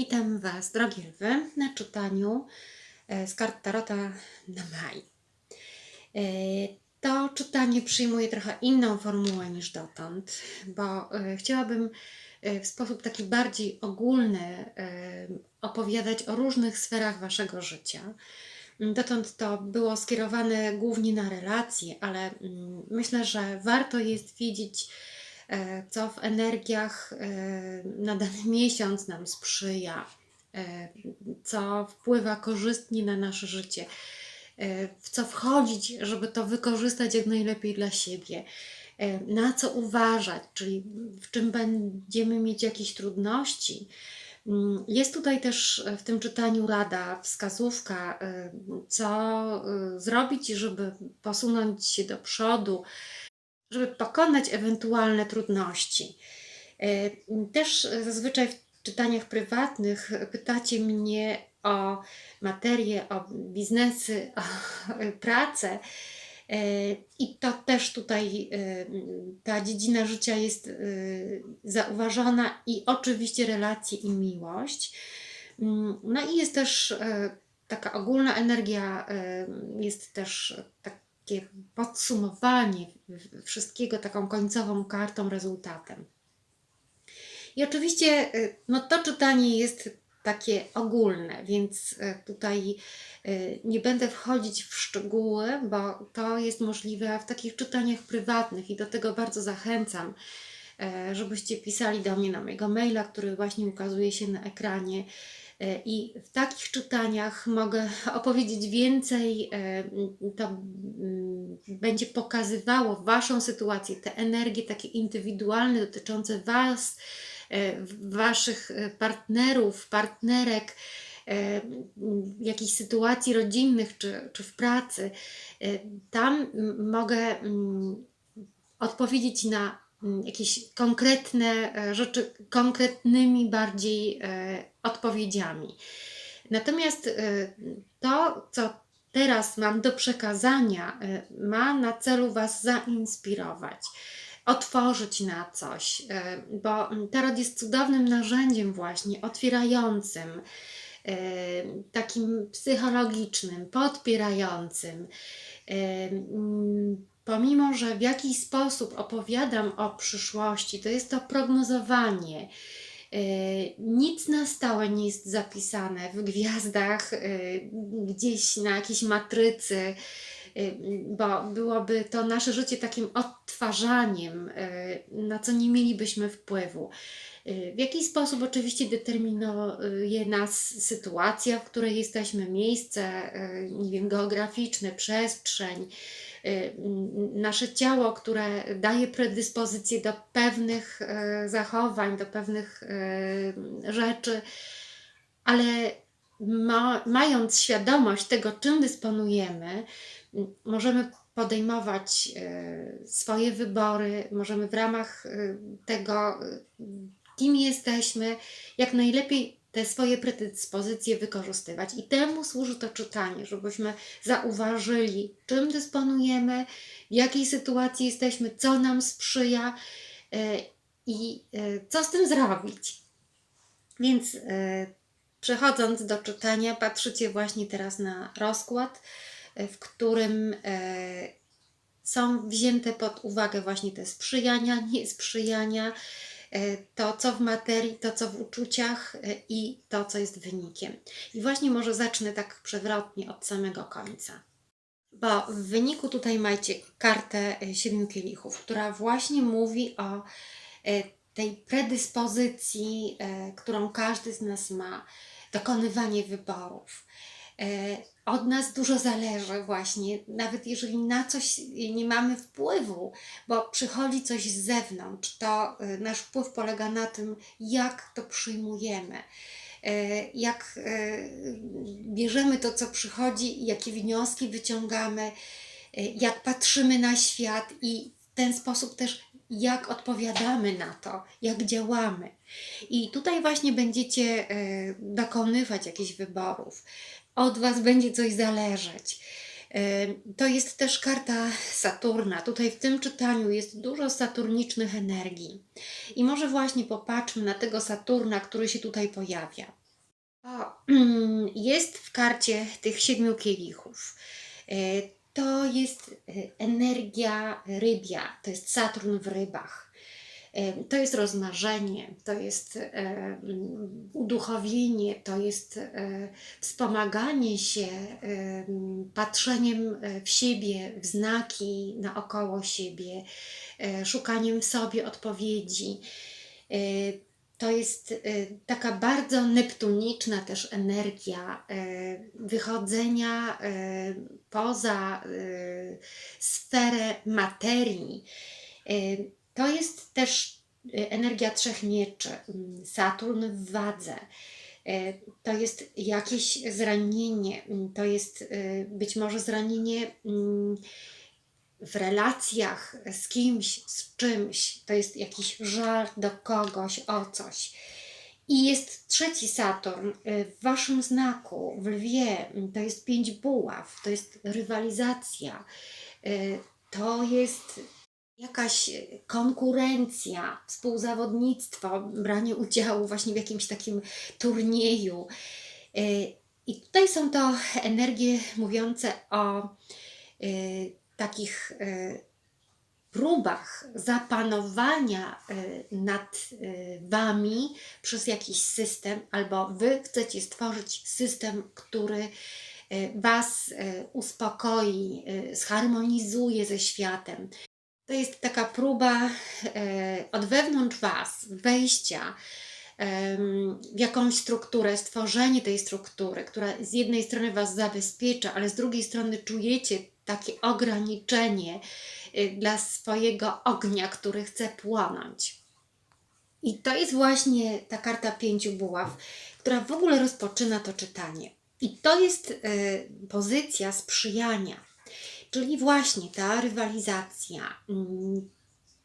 Witam Was, drogie lwy, na czytaniu e, z kart Tarota na maj. E, To czytanie przyjmuje trochę inną formułę niż dotąd, bo e, chciałabym w sposób taki bardziej ogólny opowiadać o różnych sferach Waszego życia. Dotąd to było skierowane głównie na relacje, ale mm, myślę, że warto jest wiedzieć, e, co w energiach e, na dany miesiąc nam sprzyja, e, co wpływa korzystnie na nasze życie, e, w co wchodzić, żeby to wykorzystać jak najlepiej dla siebie, e, na co uważać, czyli w czym będziemy mieć jakieś trudności. Mm, Jest tutaj też e, w tym czytaniu rada, wskazówka, e, co e, zrobić, żeby posunąć się do przodu, żeby pokonać ewentualne trudności. E, Też zazwyczaj w czytaniach prywatnych pytacie mnie o materię, o biznesy, o pracę. E, I to też tutaj e, ta dziedzina życia jest zauważona i oczywiście relacje i miłość. Mm, No i jest też taka ogólna energia, jest też takie podsumowanie wszystkiego taką końcową kartą, rezultatem. I oczywiście y, no to czytanie jest takie ogólne, więc y, tutaj y, nie będę wchodzić w szczegóły, bo to jest możliwe w takich czytaniach prywatnych i do tego bardzo zachęcam, żebyście pisali do mnie na mojego maila, który właśnie ukazuje się na ekranie. E, I w takich czytaniach mogę opowiedzieć więcej. e, To mm, będzie pokazywało Waszą sytuację, te energie takie indywidualne dotyczące Was, e, Waszych partnerów, partnerek, e, m, jakichś sytuacji rodzinnych czy, czy w pracy. Tam mogę mm, odpowiedzieć na mm, jakieś konkretne e, rzeczy, konkretnymi bardziej e, odpowiedziami. Natomiast e, to, co teraz mam do przekazania, ma na celu Was zainspirować, otworzyć na coś, bo mm, tarot jest cudownym narzędziem, właśnie otwierającym, takim psychologicznym, podpierającym. Pomimo, że w jakiś sposób opowiadam o przyszłości, to jest to prognozowanie. E, Nic na stałe nie jest zapisane w gwiazdach, e, gdzieś na jakiejś matrycy, e, bo byłoby to nasze życie takim odtwarzaniem, na co nie mielibyśmy wpływu. W jakiś sposób oczywiście determinuje nas sytuacja, w której jesteśmy, miejsce, nie wiem, geograficzne, przestrzeń, nasze ciało, które daje predyspozycje do pewnych e, zachowań, do pewnych e, rzeczy, ale ma, mając świadomość tego, czym dysponujemy, możemy podejmować swoje wybory, możemy w ramach tego, kim jesteśmy, jak najlepiej te swoje predyspozycje wykorzystywać. I temu służy to czytanie, żebyśmy zauważyli, czym dysponujemy, w jakiej sytuacji jesteśmy, co nam sprzyja e, i e, co z tym zrobić. Więc e, przechodząc do czytania, patrzycie właśnie teraz na rozkład, w którym są wzięte pod uwagę właśnie te sprzyjania, niesprzyjania, to co w materii, to co w uczuciach e, i to co jest wynikiem. I właśnie może zacznę tak przewrotnie od samego końca. Bo w wyniku tutaj macie kartę e, Siedmiu Kielichów, która właśnie mówi o e, tej predyspozycji, e, którą każdy z nas ma, dokonywanie wyborów. Od nas dużo zależy właśnie, nawet jeżeli na coś nie mamy wpływu, bo przychodzi coś z zewnątrz, to e, nasz wpływ polega na tym, jak to przyjmujemy e, jak e, bierzemy to, co przychodzi, jakie wnioski wyciągamy, jak patrzymy na świat i w ten sposób też jak odpowiadamy na to, jak działamy. I tutaj właśnie będziecie dokonywać jakichś wyborów. Od Was będzie coś zależeć. To jest też karta Saturna. Tutaj w tym czytaniu jest dużo saturnicznych energii. I może właśnie popatrzmy na tego Saturna, który się tutaj pojawia. Jest w karcie tych siedmiu kielichów. E, To jest e, energia rybia, to jest Saturn w rybach. To jest rozmarzenie, to jest uduchowienie, to jest e, wspomaganie się patrzeniem e, w siebie, w znaki naokoło siebie, e, szukaniem w sobie odpowiedzi. To jest taka bardzo neptuniczna też energia wychodzenia poza sferę materii. To jest też e, energia trzech mieczy, mm, Saturn w wadze. E, To jest jakieś zranienie, mm, to jest e, być może zranienie mm, w relacjach z kimś, z czymś. To jest jakiś żal do kogoś o coś. I jest trzeci Saturn y, w waszym znaku, w lwie. To jest pięć buław, to jest rywalizacja, y, to jest jakaś konkurencja, współzawodnictwo, branie udziału właśnie w jakimś takim turnieju. Y, I tutaj są to energie mówiące o y, takich y, próbach zapanowania nad wami przez jakiś system, albo wy chcecie stworzyć system, który was uspokoi, zharmonizuje ze światem. To jest taka próba y, od wewnątrz was wejścia w jakąś strukturę, stworzenie tej struktury, która z jednej strony was zabezpiecza, ale z drugiej strony czujecie takie ograniczenie y, dla swojego ognia, który chce płonąć. I to jest właśnie ta karta pięciu buław, która w ogóle rozpoczyna to czytanie. I to jest y, pozycja sprzyjania, czyli właśnie ta rywalizacja, mm,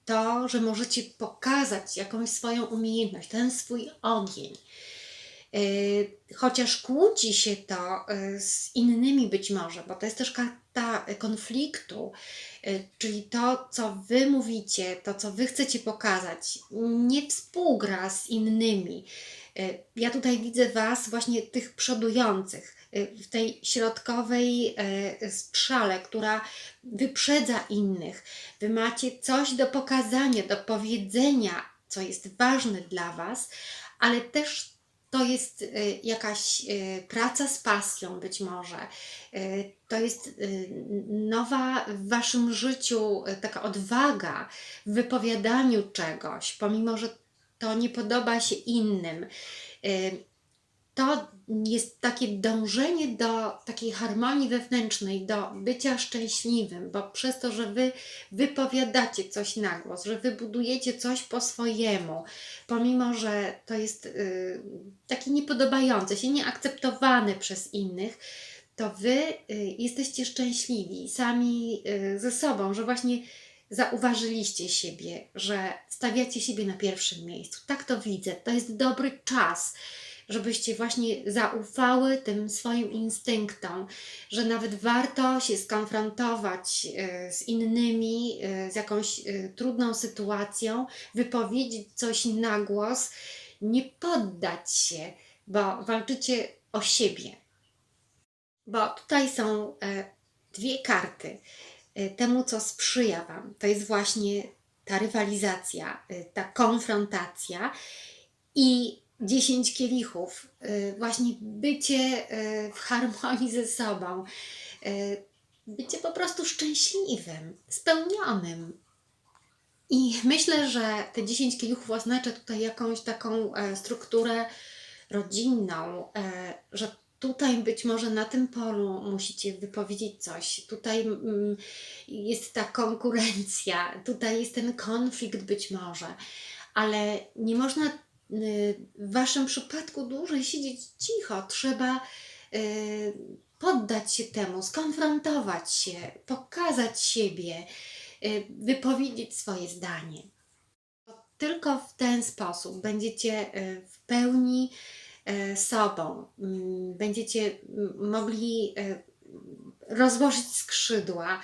to, że możecie pokazać jakąś swoją umiejętność, ten swój ogień. Y, Chociaż kłóci się to y, z innymi być może, bo to jest też karta konfliktu, y, czyli to, co wy mówicie, to, co wy chcecie pokazać, nie współgra z innymi. Ja tutaj widzę was, właśnie tych przodujących, w tej środkowej y, strzale, która wyprzedza innych. Wy macie coś do pokazania, do powiedzenia, co jest ważne dla was, ale też to jest y, jakaś y, praca z pasją być może. Y, To jest y, nowa w waszym życiu y, taka odwaga w wypowiadaniu czegoś, pomimo że to nie podoba się innym. To jest takie dążenie do takiej harmonii wewnętrznej, do bycia szczęśliwym, bo przez to, że wy wypowiadacie coś na głos, że wy budujecie coś po swojemu, pomimo że to jest y, takie niepodobające się, nieakceptowane przez innych, to wy y, jesteście szczęśliwi sami y, ze sobą, że właśnie zauważyliście siebie, że stawiacie siebie na pierwszym miejscu. Tak to widzę. To jest dobry czas, żebyście właśnie zaufały tym swoim instynktom, że nawet warto się skonfrontować y, z innymi, y, z jakąś y, trudną sytuacją, wypowiedzieć coś na głos, nie poddać się, bo walczycie o siebie. Bo tutaj są e, dwie karty e, temu, co sprzyja Wam. To jest właśnie ta rywalizacja, e, ta konfrontacja i dziesięć kielichów, e, właśnie bycie e, w harmonii ze sobą, e, bycie po prostu szczęśliwym, spełnionym. I myślę, że te 10 kielichów oznacza tutaj jakąś taką e, strukturę rodzinną, e, że tutaj być może na tym polu musicie wypowiedzieć coś. Tutaj mm, jest ta konkurencja, tutaj jest ten konflikt być może, ale nie można y, w Waszym przypadku dłużej siedzieć cicho. Trzeba y, poddać się temu, skonfrontować się, pokazać siebie, y, wypowiedzieć swoje zdanie. Tylko w ten sposób będziecie y, w pełni sobą, mm, będziecie mogli rozłożyć skrzydła,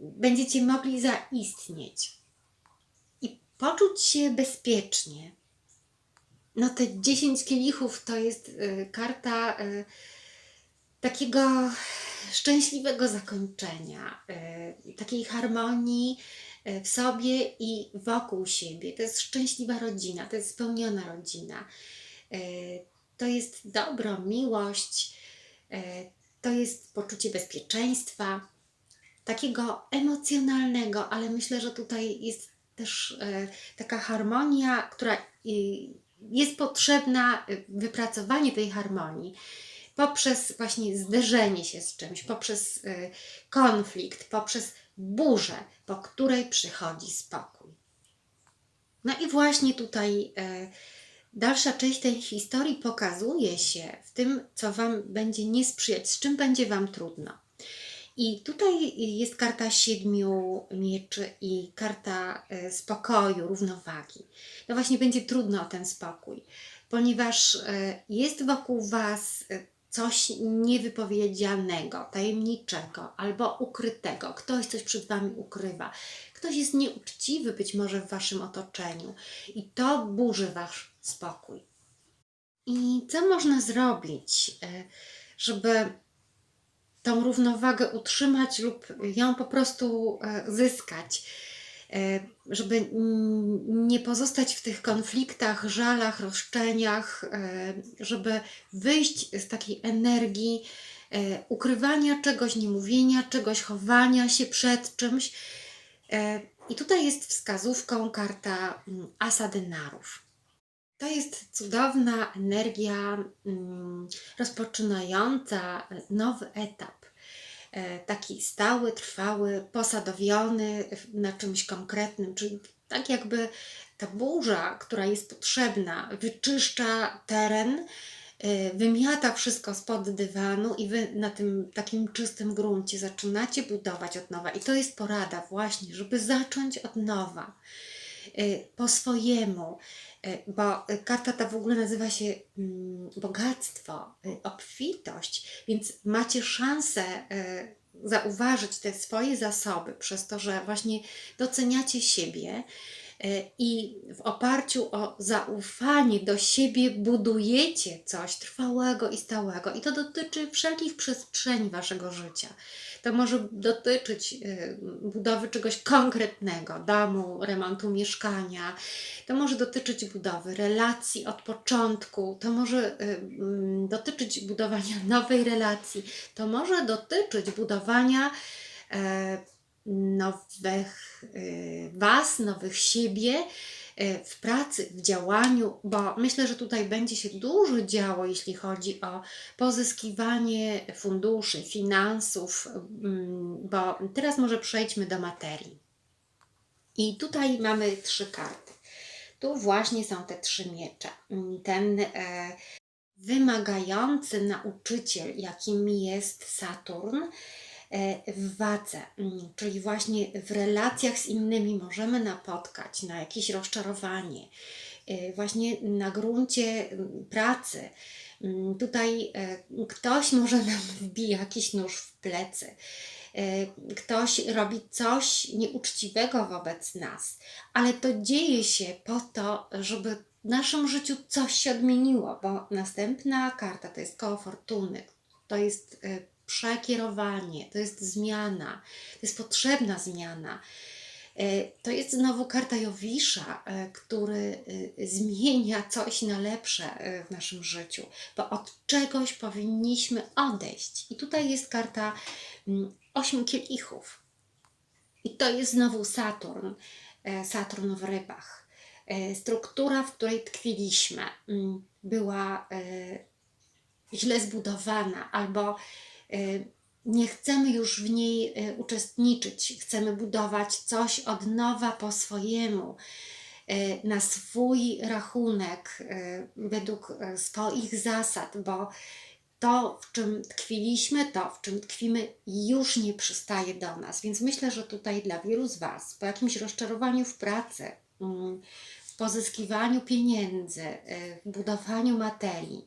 będziecie mogli zaistnieć i poczuć się bezpiecznie. No te 10 kielichów to jest y, karta y, takiego szczęśliwego zakończenia, y, takiej harmonii w sobie i wokół siebie. To jest szczęśliwa rodzina, to jest spełniona rodzina. To jest dobro, miłość, to jest poczucie bezpieczeństwa, takiego emocjonalnego, ale myślę, że tutaj jest też taka harmonia, która jest potrzebna, y, wypracowanie tej harmonii poprzez właśnie zderzenie się z czymś, poprzez y, konflikt, poprzez burzę, po której przychodzi spokój. No i właśnie tutaj e, dalsza część tej historii pokazuje się w tym, co Wam będzie nie sprzyjać, z czym będzie Wam trudno. I tutaj jest karta siedmiu mieczy i karta e, spokoju, równowagi. No właśnie będzie trudno o ten spokój, ponieważ e, jest wokół Was e, coś niewypowiedzianego, tajemniczego albo ukrytego. Ktoś coś przed Wami ukrywa. Ktoś jest nieuczciwy być może w Waszym otoczeniu i to burzy Wasz spokój. I co można zrobić, żeby tą równowagę utrzymać lub ją po prostu e, zyskać, e, żeby nie pozostać w tych konfliktach, żalach, roszczeniach, e, żeby wyjść z takiej energii ukrywania czegoś, niemówienia czegoś, chowania się przed czymś. I tutaj jest wskazówką karta mm, Asa Denarów. To jest cudowna energia mm, rozpoczynająca nowy etap. E, Taki stały, trwały, posadowiony na czymś konkretnym, czyli tak jakby ta burza, która jest potrzebna, wyczyszcza teren, e, wymiata wszystko spod dywanu i wy na tym takim czystym gruncie zaczynacie budować od nowa. I to jest porada właśnie, żeby zacząć od nowa, po swojemu, E, bo karta ta w ogóle nazywa się mm, bogactwo, y, obfitość, więc macie szansę zauważyć te swoje zasoby przez to, że właśnie doceniacie siebie i w oparciu o zaufanie do siebie budujecie coś trwałego i stałego. I to dotyczy wszelkich przestrzeni waszego życia. To może dotyczyć y, budowy czegoś konkretnego, domu, remontu mieszkania. To może dotyczyć budowy relacji od początku. To może y, mm, dotyczyć budowania nowej relacji. To może dotyczyć budowania e, nowych y, Was, nowych siebie e, w pracy, w działaniu, bo myślę, że tutaj będzie się dużo działo, jeśli chodzi o pozyskiwanie funduszy, finansów, mm, bo teraz może przejdźmy do materii. I tutaj mamy trzy karty. Tu właśnie są te trzy miecze. Ten e, wymagający nauczyciel, jakim jest Saturn, w wadze, Mm, czyli właśnie w relacjach z innymi możemy napotkać na jakieś rozczarowanie, e, właśnie na gruncie mm, pracy. Mm, Tutaj e, ktoś może nam wbija jakiś nóż w plecy, e, ktoś robi coś nieuczciwego wobec nas, ale to dzieje się po to, żeby w naszym życiu coś się odmieniło, bo następna karta to jest koło fortuny, to jest e, przekierowanie, to jest zmiana, to jest potrzebna zmiana. E, To jest znowu karta Jowisza, e, który e, zmienia coś na lepsze w naszym życiu, bo od czegoś powinniśmy odejść. I tutaj jest karta mm, ośmiu kielichów. I to jest znowu Saturn, Saturn w rybach. Struktura, w której tkwiliśmy, mm, była źle zbudowana albo nie chcemy już w niej e, uczestniczyć, chcemy budować coś od nowa po swojemu, e, na swój rachunek, e, według e, swoich zasad, bo to, w czym tkwiliśmy, to, w czym tkwimy, już nie przystaje do nas. Więc myślę, że tutaj dla wielu z Was, po jakimś rozczarowaniu w pracy, mm, w pozyskiwaniu pieniędzy, e, w budowaniu materii,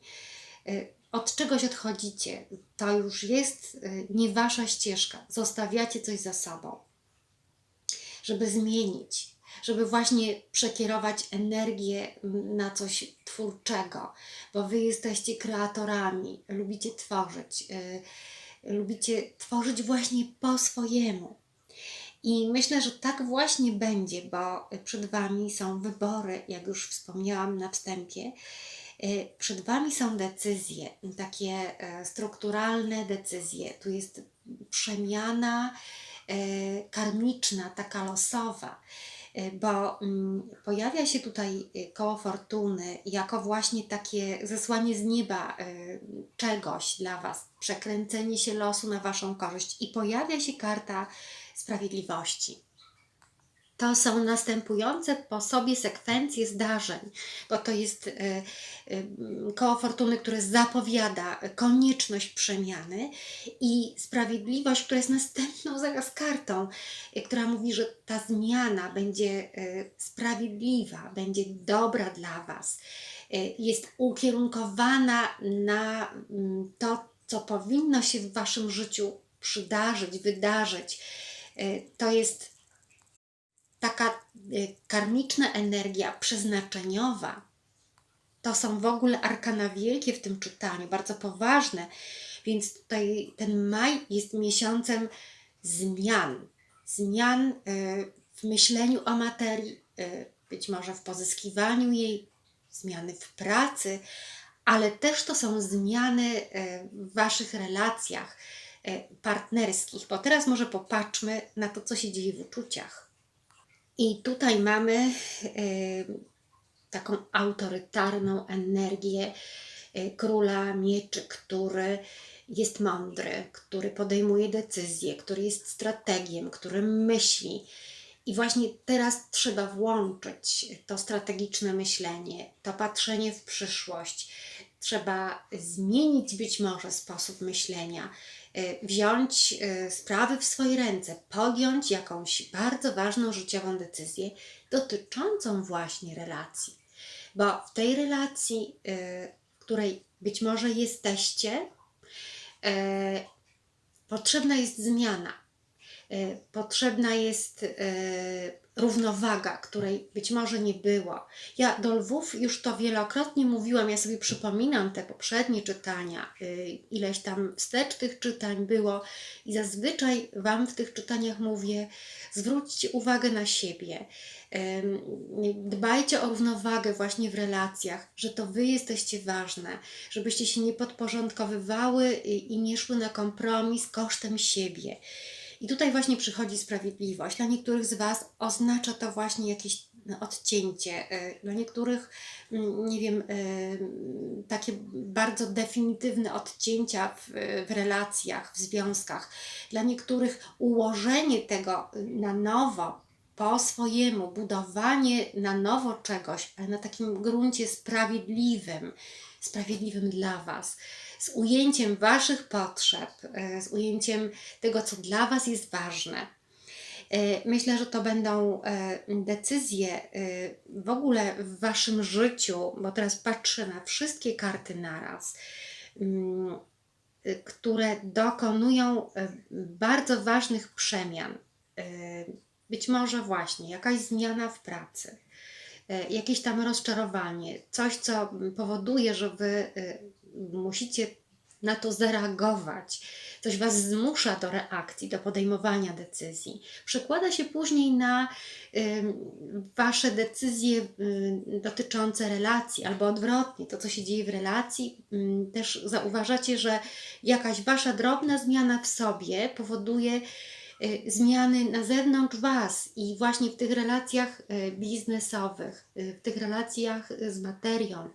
e, od czegoś odchodzicie, to już jest e, nie Wasza ścieżka, zostawiacie coś za sobą, żeby zmienić. żeby właśnie przekierować energię na coś twórczego, bo Wy jesteście kreatorami, lubicie tworzyć, yy, lubicie tworzyć właśnie po swojemu. I myślę, że tak właśnie będzie, bo przed Wami są wybory, jak już wspomniałam na wstępie. Y, Przed Wami są decyzje, takie e, strukturalne decyzje. Tu jest przemiana e, karmiczna, taka losowa, e, bo mm, pojawia się tutaj e, koło fortuny jako właśnie takie zesłanie z nieba e, czegoś dla Was, przekręcenie się losu na Waszą korzyść i pojawia się karta sprawiedliwości. To są następujące po sobie sekwencje zdarzeń, bo to jest e, e, koło fortuny, które zapowiada konieczność przemiany i sprawiedliwość, która jest następną zaraz kartą, e, która mówi, że ta zmiana będzie sprawiedliwa, będzie dobra dla Was, jest ukierunkowana na mm, to, co powinno się w Waszym życiu przydarzyć, wydarzyć. To jest taka y, karmiczna energia przeznaczeniowa, to są w ogóle arkana wielkie w tym czytaniu, bardzo poważne, więc tutaj ten maj jest miesiącem zmian. Zmian y, w myśleniu o materii, y, być może w pozyskiwaniu jej, zmiany w pracy, ale też to są zmiany w Waszych relacjach partnerskich, bo teraz może popatrzmy na to, co się dzieje w uczuciach. I tutaj mamy taką autorytarną energię e, króla mieczy, który jest mądry, który podejmuje decyzje, który jest strategiem, który myśli. I właśnie teraz trzeba włączyć to strategiczne myślenie, to patrzenie w przyszłość. Trzeba zmienić być może sposób myślenia, wziąć e, sprawy w swoje ręce, podjąć jakąś bardzo ważną życiową decyzję dotyczącą właśnie relacji. Bo w tej relacji, e, w której być może jesteście, e, potrzebna jest zmiana. E, Potrzebna jest e, równowaga, której być może nie było. Ja do lwów już to wielokrotnie mówiłam, ja sobie przypominam te poprzednie czytania, y, ileś tam wstecz tych czytań było i zazwyczaj Wam w tych czytaniach mówię, zwróćcie uwagę na siebie, dbajcie o równowagę właśnie w relacjach, że to Wy jesteście ważne, żebyście się nie podporządkowywały i nie szły na kompromis kosztem siebie. I tutaj właśnie przychodzi sprawiedliwość. Dla niektórych z Was oznacza to właśnie jakieś no, odcięcie. y, Dla niektórych, mm, nie wiem, y, takie bardzo definitywne odcięcia w, w relacjach, w związkach. Dla niektórych ułożenie tego na nowo, po swojemu, budowanie na nowo czegoś, ale na takim gruncie sprawiedliwym, sprawiedliwym dla Was z ujęciem Waszych potrzeb, e, z ujęciem tego, co dla Was jest ważne. E, Myślę, że to będą e, decyzje w ogóle w Waszym życiu, bo teraz patrzę na wszystkie karty naraz, mm, które dokonują bardzo ważnych przemian. Być może właśnie jakaś zmiana w pracy, jakieś tam rozczarowanie, coś, co powoduje, że Wy musicie na to zareagować, coś Was zmusza do reakcji, do podejmowania decyzji. Przekłada się później na ym, Wasze decyzje ym, dotyczące relacji, albo odwrotnie, to co się dzieje w relacji, ym, też zauważacie, że jakaś Wasza drobna zmiana w sobie powoduje y, zmiany na zewnątrz Was i właśnie w tych relacjach y, biznesowych, y, w tych relacjach y, z materią.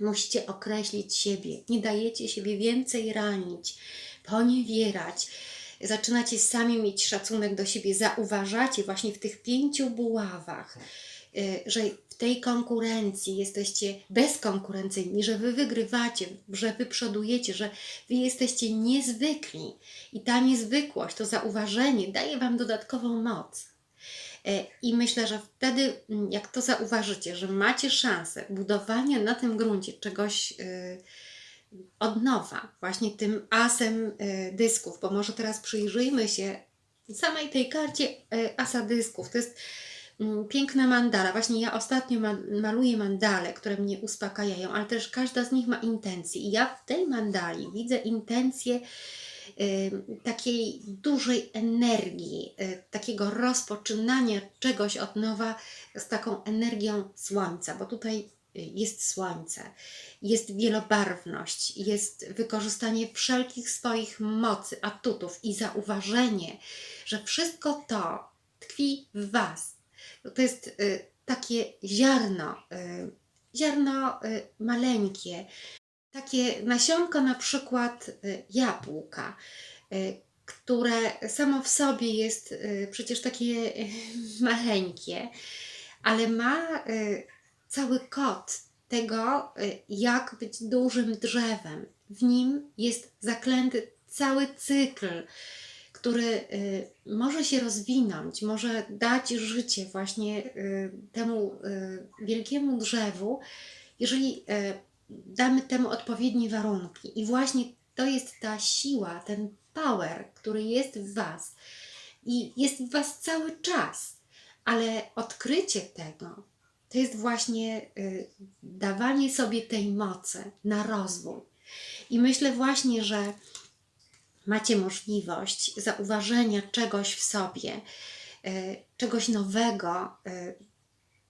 Musicie określić siebie. Nie dajecie siebie więcej ranić, poniewierać. Zaczynacie sami mieć szacunek do siebie. Zauważacie właśnie w tych pięciu buławach, y, że w tej konkurencji jesteście bezkonkurencyjni, że wy wygrywacie, że wy przodujecie, że wy jesteście niezwykli. I ta niezwykłość, to zauważenie daje wam dodatkową moc. E, I myślę, że wtedy, mm, jak to zauważycie, że macie szansę budowania na tym gruncie czegoś y, od nowa, właśnie tym asem y, dysków, bo może teraz przyjrzyjmy się samej tej karcie y, asa dysków. To jest Mm, Piękna mandala. Właśnie ja ostatnio ma maluję mandale, które mnie uspokajają, ale też każda z nich ma intencje. I ja w tej mandali widzę intencję y, takiej dużej energii, y, takiego rozpoczynania czegoś od nowa z taką energią słońca, bo tutaj y, jest słońce, jest wielobarwność, jest wykorzystanie wszelkich swoich mocy, atutów i zauważenie, że wszystko to tkwi w Was. To jest y, takie ziarno, ziarno maleńkie, takie nasionko na przykład y, jabłka, y, które samo w sobie jest y, przecież takie maleńkie, ale ma cały kod tego, jak być dużym drzewem. W nim jest zaklęty cały cykl, który może się rozwinąć, może dać życie właśnie temu wielkiemu drzewu, jeżeli damy temu odpowiednie warunki. I właśnie to jest ta siła, ten power, który jest w Was i jest w Was cały czas, ale odkrycie tego to jest właśnie y, dawanie sobie tej mocy na rozwój. I myślę właśnie, że macie możliwość zauważenia czegoś w sobie, y, czegoś nowego, y,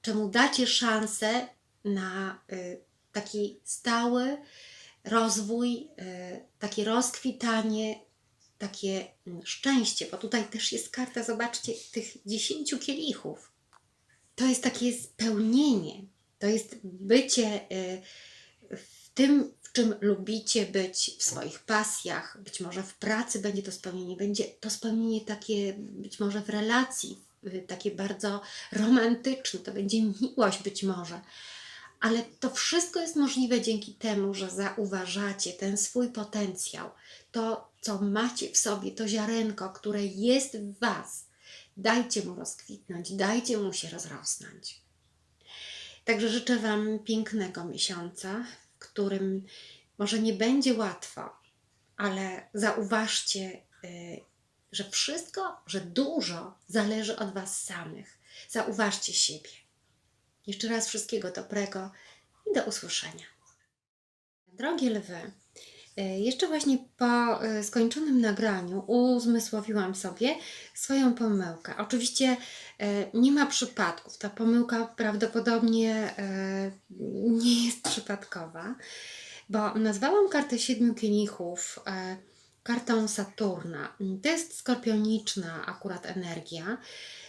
czemu dacie szansę na y, taki stały rozwój, y, takie rozkwitanie, takie mm, szczęście, bo tutaj też jest karta, zobaczcie, tych dziesięciu kielichów. To jest takie spełnienie, to jest bycie y, w tym, w czym lubicie być, w swoich pasjach, być może w pracy będzie to spełnienie, będzie to spełnienie takie być może w relacji, takie bardzo romantyczne, to będzie miłość być może. Ale to wszystko jest możliwe dzięki temu, że zauważacie ten swój potencjał, to co macie w sobie, to ziarenko, które jest w Was. Dajcie mu rozkwitnąć, dajcie mu się rozrosnąć. Także życzę Wam pięknego miesiąca, w którym może nie będzie łatwo, ale zauważcie, y, że wszystko, że dużo zależy od Was samych. Zauważcie siebie. Jeszcze raz wszystkiego dobrego i do usłyszenia. Drogie lwy, y, jeszcze właśnie po y, skończonym nagraniu uzmysłowiłam sobie swoją pomyłkę. Oczywiście y, nie ma przypadków. Ta pomyłka prawdopodobnie nie jest przypadkowa, bo nazwałam kartę siedmiu kielichów e, kartą Saturna. To jest skorpioniczna akurat energia.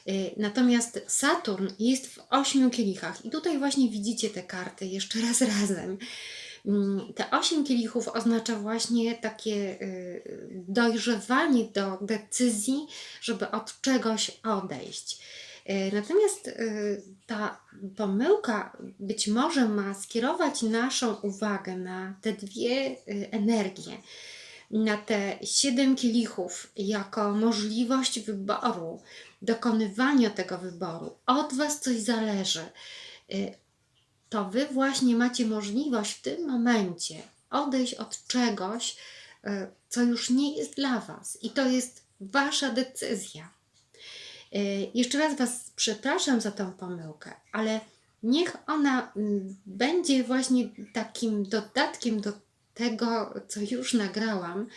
Y, Natomiast Saturn jest w ośmiu kielichach i tutaj właśnie widzicie te karty jeszcze raz razem. Mm, Te osiem kielichów oznacza właśnie takie y, dojrzewanie do decyzji, żeby od czegoś odejść. Y, Natomiast ta pomyłka być może ma skierować naszą uwagę na te dwie energie, na te siedem kielichów jako możliwość wyboru, dokonywania tego wyboru. Od Was coś zależy. Y, To Wy właśnie macie możliwość w tym momencie odejść od czegoś, y, co już nie jest dla Was. I to jest Wasza decyzja. Y, Jeszcze raz Was przepraszam za tą pomyłkę, ale niech ona mm, będzie właśnie takim dodatkiem do tego, co już nagrałam,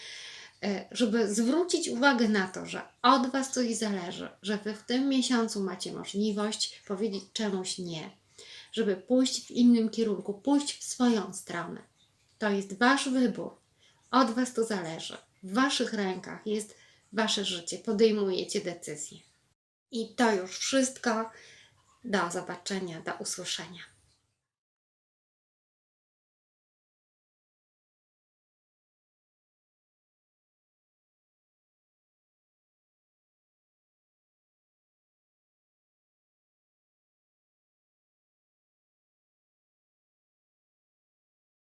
żeby zwrócić uwagę na to, że od Was coś zależy, że Wy w tym miesiącu macie możliwość powiedzieć czemuś nie, żeby pójść w innym kierunku, pójść w swoją stronę. To jest Wasz wybór. Od Was to zależy. W Waszych rękach jest Wasze życie. Podejmujecie decyzje. I to już wszystko. Do zobaczenia, do usłyszenia.